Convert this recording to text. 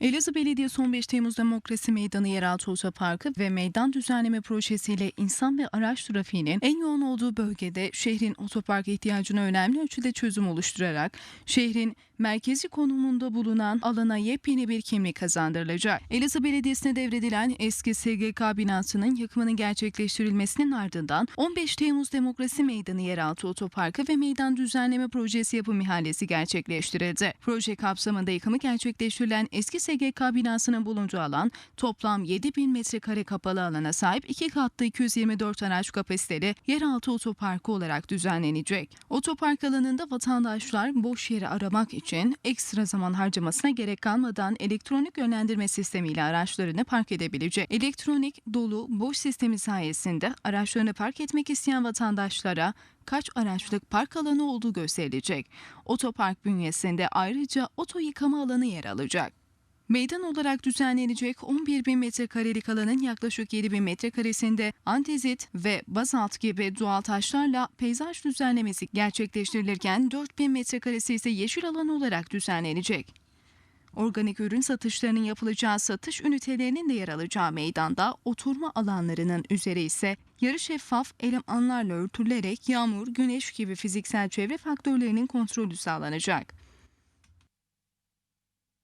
Elazığ Belediyesi 15 Temmuz Demokrasi Meydanı Yeraltı Otoparkı ve meydan düzenleme projesiyle insan ve araç trafiğinin en yoğun olduğu bölgede şehrin otopark ihtiyacına önemli ölçüde çözüm oluşturarak şehrin merkezi konumunda bulunan alana yepyeni bir kimlik kazandırılacak. Elazığ Belediyesi'ne devredilen eski SGK binasının yıkımının gerçekleştirilmesinin ardından 15 Temmuz Demokrasi Meydanı Yeraltı Otoparkı ve meydan düzenleme projesi yapım ihalesi gerçekleştirildi. Proje kapsamında yıkımı gerçekleştirilen eski SGK binasının bulunduğu alan toplam 7000 metrekare kapalı alana sahip iki katlı 224 araç kapasiteli yeraltı otoparkı olarak düzenlenecek. Otopark alanında vatandaşlar boş yeri aramak için ekstra zaman harcamasına gerek kalmadan elektronik yönlendirme sistemiyle araçlarını park edebilecek. Elektronik dolu boş sistemi sayesinde araçlarını park etmek isteyen vatandaşlara kaç araçlık park alanı olduğu gösterilecek. Otopark bünyesinde ayrıca oto yıkama alanı yer alacak. Meydan olarak düzenlenecek 11 bin metrekarelik alanın yaklaşık 7 bin metrekaresinde antezit ve bazalt gibi doğal taşlarla peyzaj düzenlemesi gerçekleştirilirken 4 bin metrekaresi ise yeşil alan olarak düzenlenecek. Organik ürün satışlarının yapılacağı satış ünitelerinin de yer alacağı meydanda oturma alanlarının üzeri ise yarı şeffaf elemanlarla örtülerek yağmur, güneş gibi fiziksel çevre faktörlerinin kontrolü sağlanacak.